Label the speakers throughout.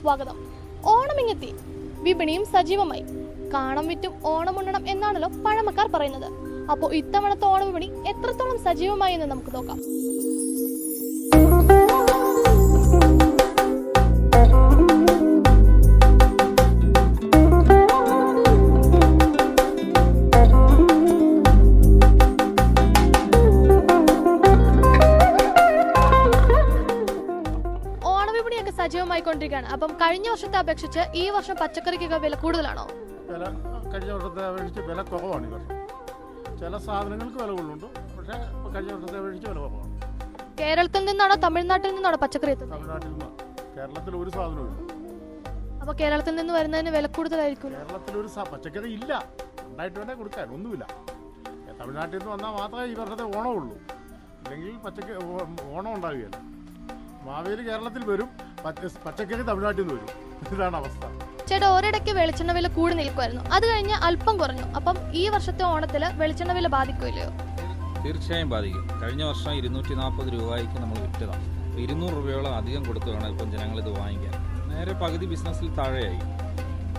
Speaker 1: സ്വാഗതം. ഓണമിങ്ങെത്തി. വിപണിയും സജീവമായി. കാണം വിറ്റും ഓണം ഉണ്ണണം എന്നാണല്ലോ പഴമക്കാർ പറയുന്നത്. അപ്പോൾ ഇത്തവണത്തെ ഓണ വിപണി എത്രത്തോളം സജീവമായി എന്ന് നമുക്ക് നോക്കാം. സജീവമായിക്കൊണ്ടിരിക്കുകയാണ് അപ്പം കഴിഞ്ഞ വർഷത്തെ അപേക്ഷിച്ച് ഈ വർഷം പച്ചക്കറിക്കൊക്കെ വില കൂടുതലാണോ?
Speaker 2: വില കഴിഞ്ഞ വർഷത്തെ അപേക്ഷിച്ച് വില കുറവാണ് ഈ വർഷം. ചില സാധനങ്ങൾക്ക് വില കൂടുതലുണ്ട്. പക്ഷേ കഴിഞ്ഞ വർഷത്തെ അപേക്ഷിച്ച് വില കുറവാണ്.
Speaker 1: കേരളത്തിൽ നിന്നാണോ തമിഴ്നാട്ടിൽ നിന്നാണോ പച്ചക്കറി എത്തുന്നത്?
Speaker 2: തമിഴ്നാട്ടിൽ നിന്ന്. കേരളത്തിൽ ഒരു സാധനവും ഇല്ല.
Speaker 1: അപ്പോൾ കേരളത്തിൽ നിന്ന് വരുന്നതിന് വില കൂടുതലായിരിക്കും
Speaker 2: കേരളത്തിൽ ഒരു സാ- പച്ചക്കറി ഇല്ല. ഉണ്ടായിട്ട് വേണേ കൊടുക്കാൻ ഒന്നുമില്ല. തമിഴ്നാട്ടിൽ നിന്ന് വന്നാൽ മാത്രമേ ഈ വർഷത്തെ ഓണമുള്ളൂ. അല്ലെങ്കിൽ പച്ചക്കറി ഓണം ഉണ്ടാവുകയില്ല. മാവേലി കേരളത്തിൽ വരും. പച്ചക്കറി തമിഴ്നാട്ടിൽ നിന്ന് വരും. ഇതാണ് അവസ്ഥ.
Speaker 1: ചേട്ടാ ഒരിടയ്ക്ക് വെളിച്ചെണ്ണ വില കൂടി നിൽക്കുമായിരുന്നു അത് കഴിഞ്ഞ് അല്പം കുറഞ്ഞു. അപ്പം ഈ വർഷത്തെ ഓണത്തിൽ വെളിച്ചെണ്ണ വില ബാധിക്കില്ലയോ
Speaker 3: തീർച്ചയായും ബാധിക്കും. കഴിഞ്ഞ വർഷം ഇരുന്നൂറ്റി നാൽപ്പത് രൂപയ്ക്ക് നമ്മൾ വിറ്റതാണ്. അപ്പോൾ ഇരുന്നൂറ് രൂപയോളം അധികം കൊടുത്തു വേണം ഇപ്പം ജനങ്ങൾ ഇത് വാങ്ങിക്കാൻ. നേരെ പകുതി ബിസിനസ്സിൽ താഴെയായി.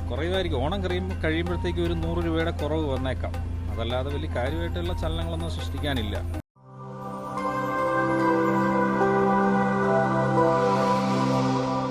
Speaker 3: കുറയുമായിരിക്കും. ഓണം കഴിയുമ്പോൾ കഴിയുമ്പോഴത്തേക്ക് ഒരു നൂറ് രൂപയുടെ കുറവ് വന്നേക്കാം. അതല്ലാതെ വലിയ കാര്യമായിട്ടുള്ള ചലനങ്ങളൊന്നും സൃഷ്ടിക്കാനില്ല.